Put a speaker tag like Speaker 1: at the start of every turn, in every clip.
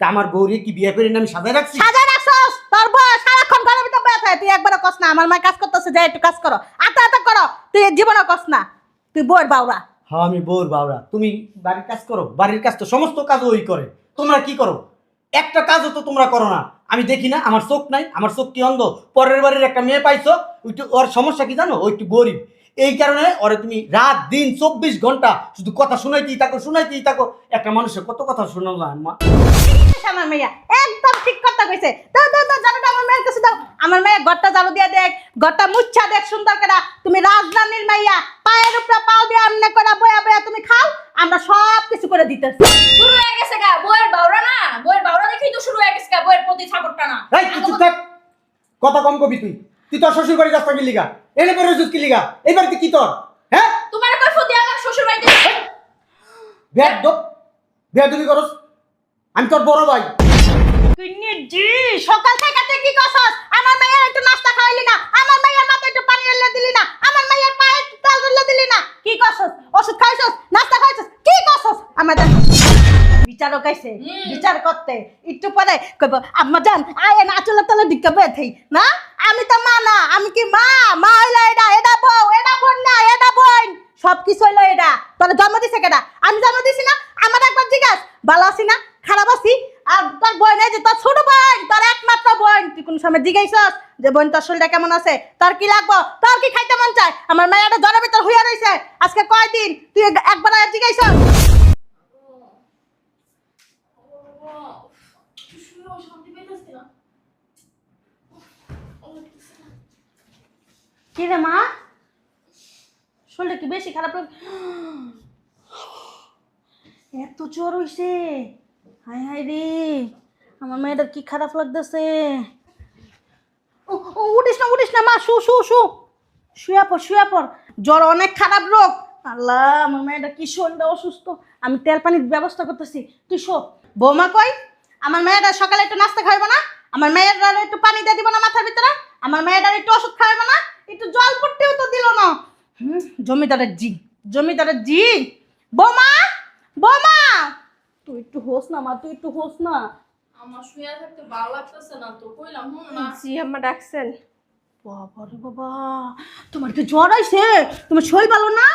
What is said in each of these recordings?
Speaker 1: তা আমার বউরে কি বিয়ে করে আমি সাজায় রাখছি?
Speaker 2: সাজায় রাখছস? তোর বউ সারাক্ষণ ঘরের ভিতর বয়ে থাকে। তুই একবারও কস না আমার মা কাজ করতেছে যাই একটু কাজ করো। আতা আতা করো তুই জীবনে কস না। তুই বউয়ের বাউরা।
Speaker 1: হ্যাঁ আমি বউর বাউরা। তুমি বাড়ির কাজ করো। বাড়ির কাজ তো সমস্ত কাজ ওই করে। তোমরা কি করো? একটা কাজও তো তোমরা করো না। আমি দেখি না আমার চোখ নাই আমার চোখ কি অন্ধ? পরের বাড়ির একটা মেয়ে পাইছো ওইটু ওর সমস্যা কি জানো? ওই একটু গরিব। এই কারণে ওরে তুমি রাত দিন চব্বিশ ঘণ্টা শুধু কথা শুনাইতেই থাকো শুনাইতেই থাকো। একটা মানুষের কত কথা শোনালো মা
Speaker 2: আমার মেয়া? একদম ঠিক কথা কইছে। দাও দাও দাও জানোটা আমার মেয়ের কাছে দাও। আমার মেয়ে ঘরটা জারু দিয়ে দেখ ঘরটা মুচ্ছা দেখ সুন্দর করে। তুমি রাজধানীর মাইয়া পায়ের উপরে পাও দিয়ে আমনে করে বয়া বয়া তুমি খাও আমরা সব কিছু করে দিতেছি।
Speaker 3: শুরু হয়ে গেছে গা বইয়ের বাউরা না? বইয়ের বাউরা দেখেই তো শুরু হয়ে গেছে গা বইয়ের প্রতি সাপোর্টটা না।
Speaker 1: এই তুই থাক। কথা কম কবি তুই। তুই তোর শ্বশুর বাড়ির রাস্তা কি লিগা? এনে পরে রসুস কি লিগা? এই বাড়িতে কি তোর? হ্যাঁ?
Speaker 3: তোমার কই ফদি আমার শ্বশুর বাড়িতে
Speaker 1: বেদ বেদ তুমি করস। আমি তোর বড় ভাই।
Speaker 2: তুই নিজি সকাল থেকে তুই কি করছস? আমার মাইয়া একটু নাস্তা খাওয়াইলি না। আমার মেয়ের মাথায় একটু পানি এলে দিলি না। আমার মেয়ের পায়ে একটু তেল ঢেলে দিলি না কি করছস ওষুধ খাইছস নাস্তা খাইছস কি করছস আমাদের বিচারক আইছে বিচার করতে। একটু পরে কইব আম্মা জান আয় না চলে তলে দিকে বেথেই না আমি তো মা না আমি কি মা? মা হইল এটা এটা বউ এটা বোন না এটা বোন। সব কিছু হইল এটা তোর জন্ম দিছে কেডা? আমি জন্ম দিছি না আমার একবার জিজ্ঞাস ভালো আছি না? খারাপ আছি? আর তোর বোন এই যে তোর ছোট বোন তোর একমাত্র বোন। তুই কোন সময় জিজ্ঞাসস যে বোন তোর শরীরটা কেমন আছে? তোর কি লাগবো? তোর কি খাইতে মন চায়? আমার মেয়েটা জ্বরের ভিতর হইয়া রইছে। আজকে কয়দিন? তুই একবার জিজ্ঞাসস কি রে মা? শরীরটা কি বেশি খারাপ এত জ্বর হইছে। হায় হায় রে, আমার মেয়েটার কি খারাপ লাগতেছে? উঠিস না উঠিস না, মা, শু শু শু। শুয়া পর শুয়া পর জ্বর অনেক খারাপ রোগ। আল্লাহ, আমার মেয়েটা কি শরীরটা অসুস্থ। আমি তেল পানির ব্যবস্থা করতেছি। তুই শো। বৌমা কই? আমার মেয়েটা সকালে একটু নাস্তা খাইব না? আমার মেয়েটার একটু পানি দিয়ে দিব না মাথার ভিতরে? আমার মেয়েটার একটু ওষুধ খাইবো না? একটু জল পড়তেও তো দিল না। হুম জমিদারের জি জমিদারের জি। বোমা বোমা! তুই একটু হোস না মা তুই একটু হোস না।
Speaker 3: আমার শুয়ে থাকতে ভালো লাগতেছে না তো কইলাম না
Speaker 4: জি আম্মা ডাকছেন।
Speaker 2: বাবা তোমার কি জ্বর আইছে? তোমার শরীর ভালো না?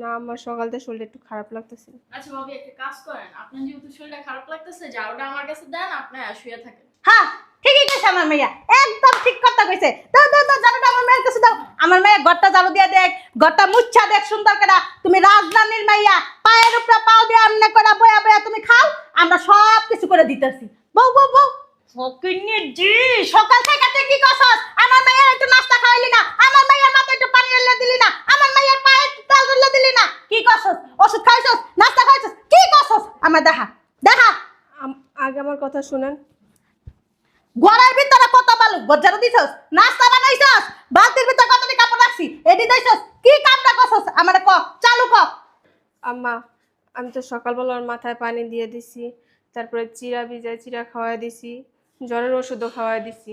Speaker 4: না আমার সকাল থেকে শরীরটা একটু খারাপ লাগতেছে।
Speaker 3: আচ্ছা ভাবি একটা কাজ করেন। আপনার যেহেতু শরীরটা খারাপ লাগতেছে আমার কাছে দেন আপনি শুয়ে থাকেন।
Speaker 2: হ্যাঁ ঠিকই কইছে আমার মেয়া একদম ঠিক কথা কইছে। দাও দাও দাও জানোটা আমার মেয়ের কাছে দাও। আমার মেয়ে ঘরটা জারু দিয়ে দেখ ঘরটা মুচ্ছা দেখ সুন্দর করে। তুমি রাজধানীর মাইয়া পায়ের উপরে পাও দিয়ে আমনে করে বয়া বয়া তুমি খাও আমরা সব কিছু করে দিতেছি। বউ বউ বউ। ফকিনি জি। সকাল থেকে তুই কি করছস? আমার মেয়ের একটু নাস্তা খাওয়াইলি না আমার মেয়ের মাথায় একটু পানি দিলি না আমার মেয়ের পায়ে একটু তেল ঢেলে দিলি না। কি করছস? ওষুধ খাইছস? নাস্তা খাইছস? কি করছস? আমার দেখা দেখা।
Speaker 4: আগে আমার কথা শুনেন।
Speaker 2: ঘরের ভিতরে কত বালু? গজ্জার দিছস? নাস্তা বানাইছস? বালতির ভিতরে কতটি কাপড় রাখছি? এডি দিছস? কি কামটা করছস? আমারে ক চালু ক।
Speaker 4: আম্মা আমি তো সকালবেলা ওর মাথায় পানি দিয়ে দিছি তারপরে চিরা ভিজায় চিরা খাওয়াই দিছি জ্বরের ওষুধও খাওয়াই দিছি।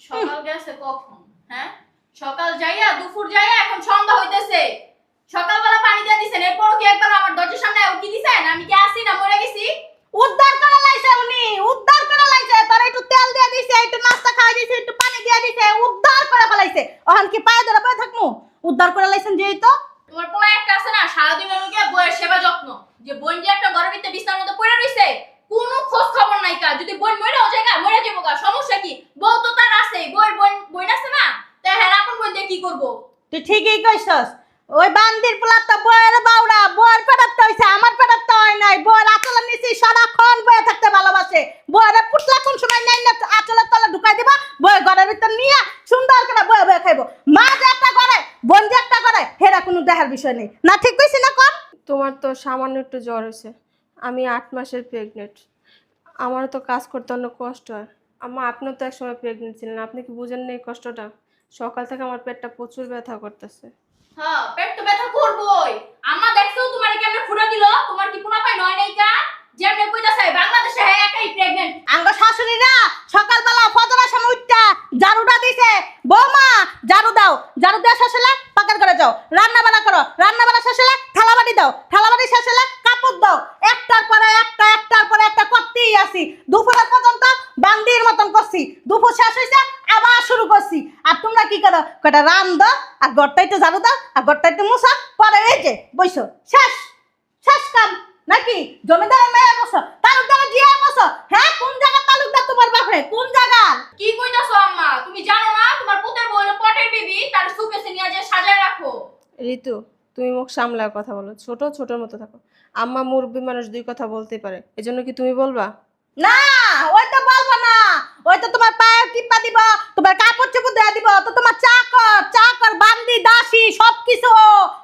Speaker 3: সকাল গেছে কখন? হ্যাঁ? সকাল যাইয়া দুপুর যাইয়া এখন সন্ধ্যা হইতেছে। সকালবেলা পানি দিয়ে দিছেন এরপর কি একবার আমার দরজার সামনে কি দিছেন? আমি কি আসি না মরে গেছি?
Speaker 2: উদ্ধার করে লাইছে উনি উদ্ধার করে লাইছে। তার একটু তেল দিয়ে দিছে একটু নাস্তা খাওয়াই দিছে একটু পানি দিয়ে দিছে উদ্ধার করে ফেলাইছে। ওখান কি পায়ে ধরে বয়ে থাকমু? উদ্ধার করে লাইছেন যেই তো?
Speaker 3: তোমার পোলা একটা আছে না সারাদিন অনুকে বইয়ের সেবা যত্ন। যে বোন যে একটা ঘরের ভিতরে বিছানার মধ্যে পড়ে রইছে কোনো খোঁজ খবর নাই কা যদি বোন মরেও যায় গা, মরে যাব গা। সমস্যা কি? বউ তো তার আছে বউয়ের বোন বোন আছে না? তা হ্যাঁ আপন বোন দিয়ে কি করব?
Speaker 2: তুই ঠিকই কইছস। ওই বান্দির পোলা তো বয়ের বাউরা বয়ের পেটার তো হইছে আমার পেটার তো হয় নাই বয়ের আচলের নিচে সারাক্ষণ বয়ে থাকতে ভালোবাসে বয়ের পুতলা কোন সময় নাই না আচলের তলে ঢুকাই দিবা বয়ে ঘরের ভিতর নিয়ে সুন্দর করে বয়ে বয়ে খাইবো মা যে একটা করে বোন যে একটা করে হেরা কোনো দেখার বিষয় নেই। না ঠিক কইছি না কম।
Speaker 4: তোমার তো সামান্য একটু জ্বর হয়েছে। আমি আট মাসের প্রেগনেন্ট আমারও তো কাজ করতে অনেক কষ্ট হয়। আমার আপনিও তো একসময় প্রেগনেন্ট ছিলেন। আপনি কি বুঝেন না এই কষ্টটা? সকাল থেকে আমার পেটটা প্রচুর ব্যথা করতেছে।
Speaker 3: হ্যাঁ পেট তো ব্যথা করবই। আম্মা দেখছ তোমার কেমনে ফুড়া দিল? তোমার কি পোনা পায় নয় নাই কা? যেমনে কইতাছে বাংলাদেশে হ্যাঁ একাই প্রেগনেন্ট
Speaker 2: আঙ্গ শাশুড়িরা সকালবেলা ফজরের সময় উঠটা, ঝাড়ুটা দিছে। বৌমা, ঝাড়ু দাও। ঝাড়ু দেওয়া শেষ হলে পাকার করে যাও। রান্না বান্না করো। রান্না বান্না শেষ হলে থালাবাটি দাও। থালাবাটি শেষ হলে কাপড় দাও। একটার পরে একটা, একটার পরে একটা করতেই আসি। দুপুরের পর্যন্ত বান্দির মতন করছি। দুপুর শেষ হয়েছে আবার শুরু করছি। আর তোমরা কি করো? কটা রান দাও, আর গড়টাইতে ঝাড়ু দাও, আর গড়টাইতে মুছা। পরে এই যে, বইসো। শেষ। শেষ কাম। নাকি? জমিদার মেয়ে বসো তালুকদার জিয়া বসো হ্যাঁ কোন জায়গা তালুকদার তোমার বাপরে? কোন জায়গা
Speaker 3: কি কইতাছো আম্মা? তুমি জানো না তোমার পুতের বউ হলো পটের বিবি? তার সুকেসে নিয়ে যে সাজায় রাখো।
Speaker 4: ঋতু তুমি মুখ সামলা কথা বলো। ছোট ছোটর মতো থাকো। আম্মা মুরব্বী মানুষ দুই কথা বলতে পারে। এজন্য কি তুমি বলবা?
Speaker 2: না ওই তো বলব না। ওই তো তোমার পায়ে টিপা দিব তোমার কাপড় চোপড় দেয়া দিব তো তোমার চাকর চাকর বান্দি দাসী সব কিছু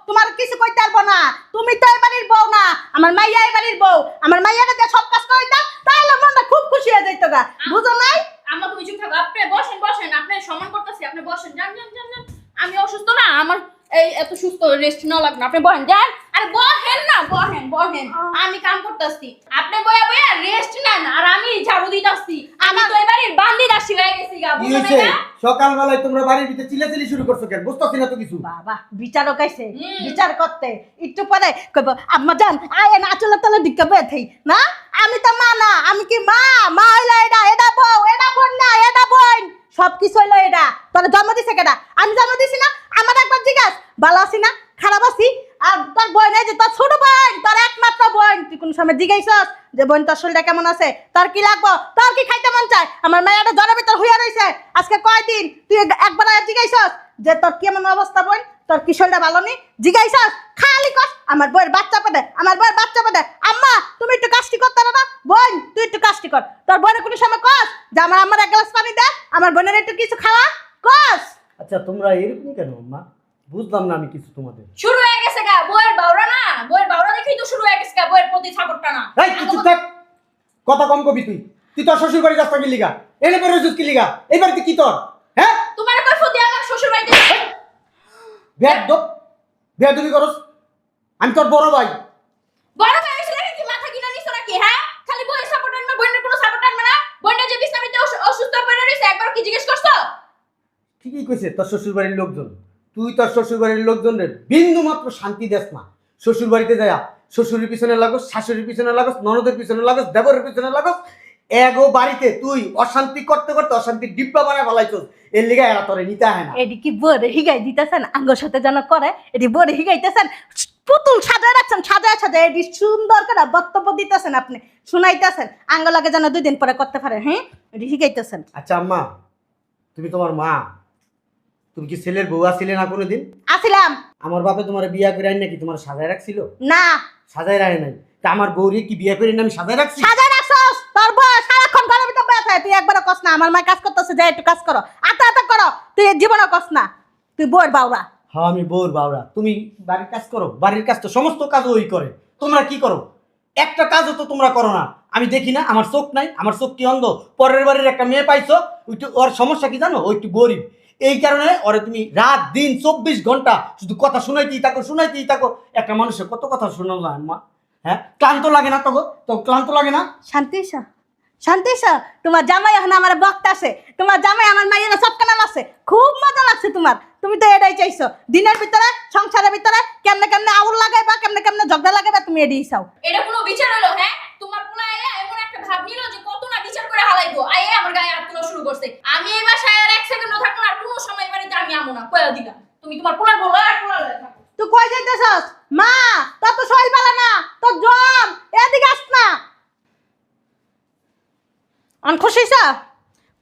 Speaker 2: তোমার কিছু কইতে পারব না। তুমি তো এই বাড়ির বউ না আমার মাইয়া এই বাড়ির বউ। আমার মাইয়াকে দিয়ে সব কাজ করে দাও তাহলে মনটা খুব খুশি হয়ে যাইতো গা। বুঝো নাই?
Speaker 3: আম্মা তুমি চুপ থাকো আপনি বসেন বসেন আপনি সম্মান করতেছি আপনি বসেন যান যান যান আমি অসুস্থ না আমার এই এত সুস্থ রেস্ট না লাগবে আপনি বহেন যান। আরে বহেন না বহেন বহেন আমি কাম করতেছি। আপনি বয়া বয়া রেস্ট নেন আর আমি ঝাড়ু দিতাছি। আমি তো এবারে বান্দি দাসী হয়ে গেছি গা
Speaker 1: কি
Speaker 3: বুঝো
Speaker 1: হয়েছে
Speaker 3: না?
Speaker 1: সকালবেলায় তোমরা বাড়ির ভিতরে চিল্লাচিল্লি শুরু করছ কেন? বুঝতেছি না তো কিছু।
Speaker 2: বাবা বিচারক আইছে। বিচার করতে। একটু পরে কইব আম্মা জান আয় না চলে তলে দিকে বেথেই না? আমি তো মা না আমি কি মা? মা হইল এটা এটা বউ এটা বোন না এটা বোন। সব কিছু হইল এটা তোর জন্ম দিছে কেডা? আমি জন্ম দিছি না? আমার একবার জিজ্ঞাস ভালো আছি না? খারাপ আছি? আর তোর বোন এই যে তোর ছোট বোন তোর একমাত্র বোন তুই কোন সময় জিজ্ঞাসস যে বোন তোর শরীরটা কেমন আছে? তোর কি লাগবো? তোর কি খাইতে মন চায়? আমার মেয়েটা জ্বরের ভিতর হইয়া রইছে। আজকে কয়দিন? তুই একবার জিজ্ঞাসস যে তোর কেমন অবস্থা বোন তোর কি শরীরটা ভালো নেই? জিজ্ঞাসস খালি কস আমার বইয়ের বাচ্চা পেদে আমার বইয়ের বাচ্চা পেদে আম্মা তুমি একটু কাজটি করতে না? বোন তুই একটু কাজটি কর। তোর বোনের কোনো সময় কস যে আমার আমার এক গ্লাস পানি দে আমার বোনের একটু কিছু খাওয়া? কস।
Speaker 1: আচ্ছা তোমরা এরকম কেন মা? বুঝলাম না আমি কিছু তোমাদের।
Speaker 3: শুরু হয়ে বইয়ের বাউরা না বইয়ের বাউরা দেখেই তো শুরু হয়ে গেছে বইয়ের প্রতি না।
Speaker 1: এই তুই চুপ থাক। কথা কম কবি তুই। তুই তোর শ্বশুর বাড়ি যাস কি লিগা এনে পরে কি লিগা এই বাড়িতে কি তোর? হ্যাঁ?
Speaker 3: তোমার কই ফদি আমার শ্বশুর বাড়িতে?
Speaker 1: করস। আমি তোর বড় ভাই।
Speaker 3: বড় ভাই এসে দেখে কি মাথা কিনা নিছ নাকি হ্যাঁ? খালি বইয়ের সাপোর্ট আনবে বইয়ের কোনো সাপোর্ট আনবে না? বইটা যে অসুস্থ পড়ে রইছে একবার কি জিজ্ঞেস করছ?
Speaker 1: ঠিকই কইছে তোর শ্বশুর বাড়ির লোকজন। তুই তোর শ্বশুর বাড়ির লোকজন রে বিন্দু মাত্র শান্তি দেস না। শ্বশুর বাড়িতে যায় শ্বশুরের পিছনে লাগস শাশুড়ির পিছনে লাগস ননদের পিছনে লাগস দেবরের পিছনে লাগস এগো বাড়িতে তুই অশান্তি করতে করতে অশান্তি ডিব্বা বানায় ফেলাইছস এর লিগা এরা তোরে নিতে হয় না।
Speaker 2: এটি কি বরে হিগাই দিতেছেন? আঙ্গর সাথে যেন করে এটি বরে হিগাইতেছেন? পুতুল সাজায় রাখছেন সাজায় সাজায় এটি সুন্দর করে বক্তব্য দিতেছেন আপনি শুনাইতেছেন। আঙ্গ লাগে যেন দুই দিন পরে করতে পারে হ্যাঁ? এটি হিগাইতেছেন।
Speaker 1: আচ্ছা আম্মা তুমি তোমার মা তুমি কি ছেলের বউ আসছিলে না কোনোদিন?
Speaker 2: আসিলাম।
Speaker 1: আমার বাপে তোমার বিয়া করে আইন নাকি তোমার সাজায় রাখছিল?
Speaker 2: না।
Speaker 1: সাজায় রাখে নাই। তা আমার বউরে কি বিয়া করে আমি সাজায় রাখছি
Speaker 2: সাজায় রাখছস? তোর বউ সারাক্ষণ ঘরের ভিতর বসে থাকে। তুই একবার কস না। আমার মা কাজ করতেছে যাই একটু কাজ করো। আতা আতা করো। তুই জীবনে কস না। তুই বউর বাউরা।
Speaker 1: হ্যাঁ আমি বউর বাউরা। তুমি বাড়ির কাজ করো। বাড়ির কাজ তো সমস্ত কাজ ওই করে। তোমরা কি করো? একটা কাজও তো তোমরা করো না। আমি দেখি না আমার চোখ নাই আমার চোখ কি অন্ধ? পরের বাড়ির একটা মেয়ে পাইছো ওইটু ওর সমস্যা কি জানো? ও একটু গরিব। এই কারণে ওরে তুমি রাত দিন চব্বিশ ঘণ্টা শুধু কথা শুনাইতেই থাকো শুনাইতেই থাকো। একটা মানুষের কত কথা শোনাও না মা। হ্যাঁ? ক্লান্ত লাগে না তো তো ক্লান্ত লাগে না?
Speaker 2: শান্তিসা শান্তিসা তোমার জামাই এখন আমার বক্ত আছে। তোমার জামাই আমার মাইয়েরা আছে। খুব মজা লাগছে তোমার। তুমি তো এটাই চাইছো। দিনের ভিতরে সংসারের ভিতরে কেমনে কেমনে আউল কেমনে কেমনে ঝগড়া লাগাইবা তুমি এটাই চাও।
Speaker 3: এটা কোনো বিচার হলো হ্যাঁ? তোমার পোলা এমন একটা ভাব নিল যে কত না বিচার আমার গায়ে হাত তোলা শুরু করছে। আমি এই বাসায় আর এক সেকেন্ডও থাকব না কোনো সময় বাড়িতে আমি আমো না। কয়া দিলাম, তুমি তোমার পোলার বলো আর পোলার থাকো।
Speaker 2: তুই কই যাইতেছস? মা, তোর তো শরীর ভালো না, তোর জ্বর, এদিকে আস না। অন খুশি হইছ?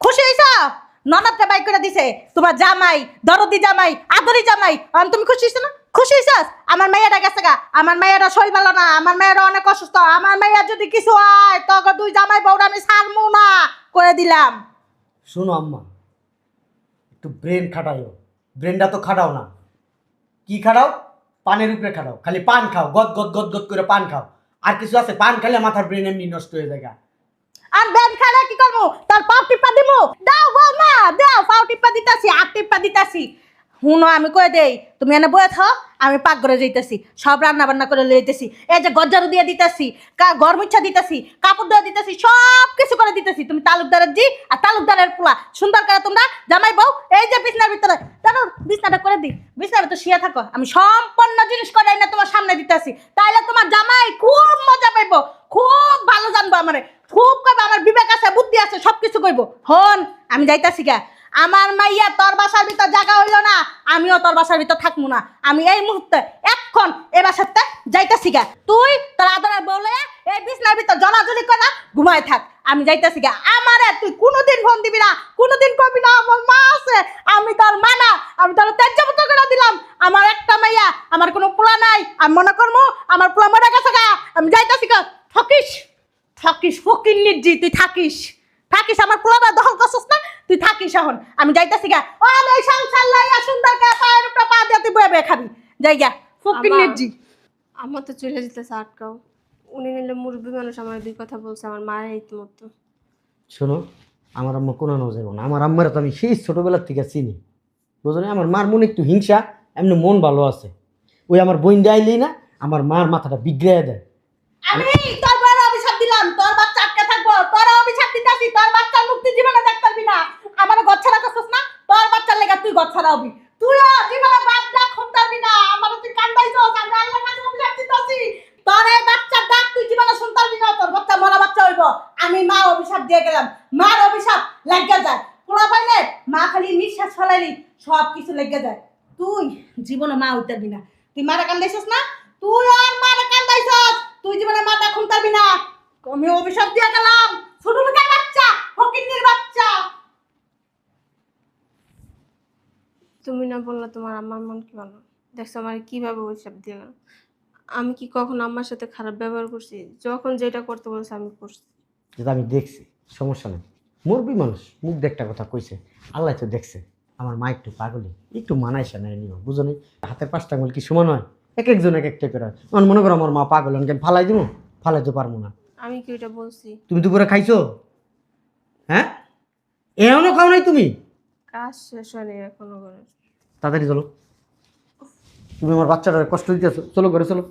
Speaker 2: খুশি হইছ? ননদটা বাইক করে দিছে, তোমার জামাই, দরদি জামাই, আদরি জামাই। অন তুমি খুশি হইছ না? খুশি হইছস? আমার মেয়েটা গেছে গা। আমার মেয়েরা শরীর ভালো না আমার মেয়েরা অনেক অসুস্থ। আমার মেয়ের যদি কিছু হয় তোকে দুই জামাই বউরা আমি ছাড়মু না করে দিলাম।
Speaker 1: শোনো আম্মা একটু ব্রেন খাটাইও। ব্রেনটা তো খাটাও না। কি খাটাও? পানের উপরে খাটাও। খালি পান খাও গদ গদ গদ গদ করে পান খাও। আর কিছু আছে? পান খেলে মাথার ব্রেন এমনি নষ্ট হয়ে যায়।
Speaker 2: আর ব্যান খালে কি করব তার পাও টিপা দিমু? দাও গো মা দাও পাও টিপা দিতাছি আর টিপা দিতাছি। হুনো, আমি কয়ে দেই, তুমি এনে বয়ে থাও, আমি পাক ঘরে যাইতেছি। সব রান্না বান্না করে লইতেছি এই যে গজ্জারু দিয়ে দিতেছি গরমিচ্ছা দিতেছি, কাপড় দিয়ে দিতেছি, সব কিছু করে দিতেছি। তুমি তালুকদারের জি আর তালুকদারের পোলা। সুন্দর করে তোমরা জামাই বউ, এই যে বিছনার ভিতরে দেখো বিছনাটা করে দি বিছনার ভিতরে শুয়ে থাকো। আমি সম্পূর্ণ জিনিস করে না তোমার সামনে দিতেছি। তাইলে তোমার জামাই খুব মজা পাইবো, খুব ভালো জানব আমারে। খুব কইব, আমার বিবেক আছে, বুদ্ধি আছে সব কিছু কইব। হন, আমি যাইতাছি গা। আমার মাইয়া তোর বাসার ভিতর জায়গা হইল না, আমিও তোর বাসার ভিতর থাকব না। আমি এই মুহূর্তে এখন এ বাসাতে যাইতাছি গা। তুই তোর আদরের বলে এই বিছনার ভিতর জলাজলি করে ঘুমায় থাক। আমি যাইতাছি গা। আমারে তুই কোনোদিন ফোন দিবি না, কোনোদিন কবি না, আমার মা আছে, আমি তোর মা না, আমি তোর তেজ্যমত করে দিলাম। আমার একটা মাইয়া, আমার কোনো পোলা নাই, আমি মনে করব আমার পোলা মরে গেছে গা। আমি যাইতাছি গা। থাকিস থাকিস, ফকির নির্জি তুই থাকিস। থাকিস আমার পোলাটা দখল করছিস না? তুই থাকিস এখন। আমি যাইতাছি গা ও আমি এই সংসার লাইয়া সুন্দর কে পায়ের উপরে পা দিয়ে তুই বয়ে খাবি। যাই গা ফকির নির্জি
Speaker 4: আমার তো চলে যেতেছে আটকাও। উনি নিলে মুরব্বী মানুষ আমার দুই কথা বলছে আমার মায়ের এই মতো।
Speaker 1: শোনো আমার আম্মা কোনো যাব না। আমার আম্মারা তো আমি সেই ছোটোবেলার থেকে চিনি। বুঝলি আমার মার মনে একটু হিংসা এমনি মন ভালো আছে। ওই আমার বোন যাইলেই না আমার মার মাথাটা বিগড়ে দেয়।
Speaker 2: আমি তোর বড় অভিশাপ দিলাম তোর বাচ্চা আটকে থাকব তোর দিতাছি তোর বাচ্চার মুক্তি জীবনে দেখতে পারবি না আমার গচ্ছারা করছিস না, তোর বাচ্চার লেগে তুই গচ্ছারা হবি। তুইও জীবনে খুঁজতারবি না আমার তুই কান্দাইছস আমি আল্লাহর কাছে অভিশাপ দিতাছি। তোর এই বাচ্চার ডাক তুই জীবনে শুনতারবি না, তোর বাচ্চা মরা বাচ্চা হইব। আমি মা অভিশাপ দিয়ে গেলাম। মার অভিশাপ লাগিয়ে যায়। পোলা পাইলে মা খালি নিঃশ্বাস ফেলাইলি, সব কিছু লেগে যায়। তুই জীবনে মা হইতারবি না। তুই মারা কান্দাইছস না? তুই আর মারা তুই জীবনে মাথা খুনতারবি না আমি অভিশাপ দিয়ে গেলাম ছোট লোকের বাচ্চা ফকিন্নির বাচ্চা
Speaker 4: তুমি না বললে তোমার আমার মন কি ভালো? দেখছ আমার কীভাবে ওইসব দিয়ে গেল? আমি কি কখনো আমার সাথে খারাপ ব্যবহার করছি? যখন যেটা করতে বলছে আমি করছি।
Speaker 1: যেটা আমি দেখছি সমস্যা নেই। মুরবি মানুষ মুখ দিয়ে একটা কথা কইছে আল্লাহ তো দেখছে। আমার মা একটু পাগলি একটু মানাইছে না নিও বুঝো নি হাতের পাঁচটা আঙুল কি সমান হয়? এক একজন এক একটা করে হয়। আমার মনে করো আমার মা পাগল আমি ফালাই দিব ফালাই তো পারব না।
Speaker 4: আমি কি ওইটা বলছি?
Speaker 1: তুমি দুপুরে খাইছো? হ্যাঁ? এমনও খাও নাই তুমি?
Speaker 4: কাজ শেষ হয়নি এখনও করে
Speaker 1: তাড়াতাড়ি চলো। তুমি আমার বাচ্চাটা কষ্ট দিতেছো। চলো ঘরে চলো।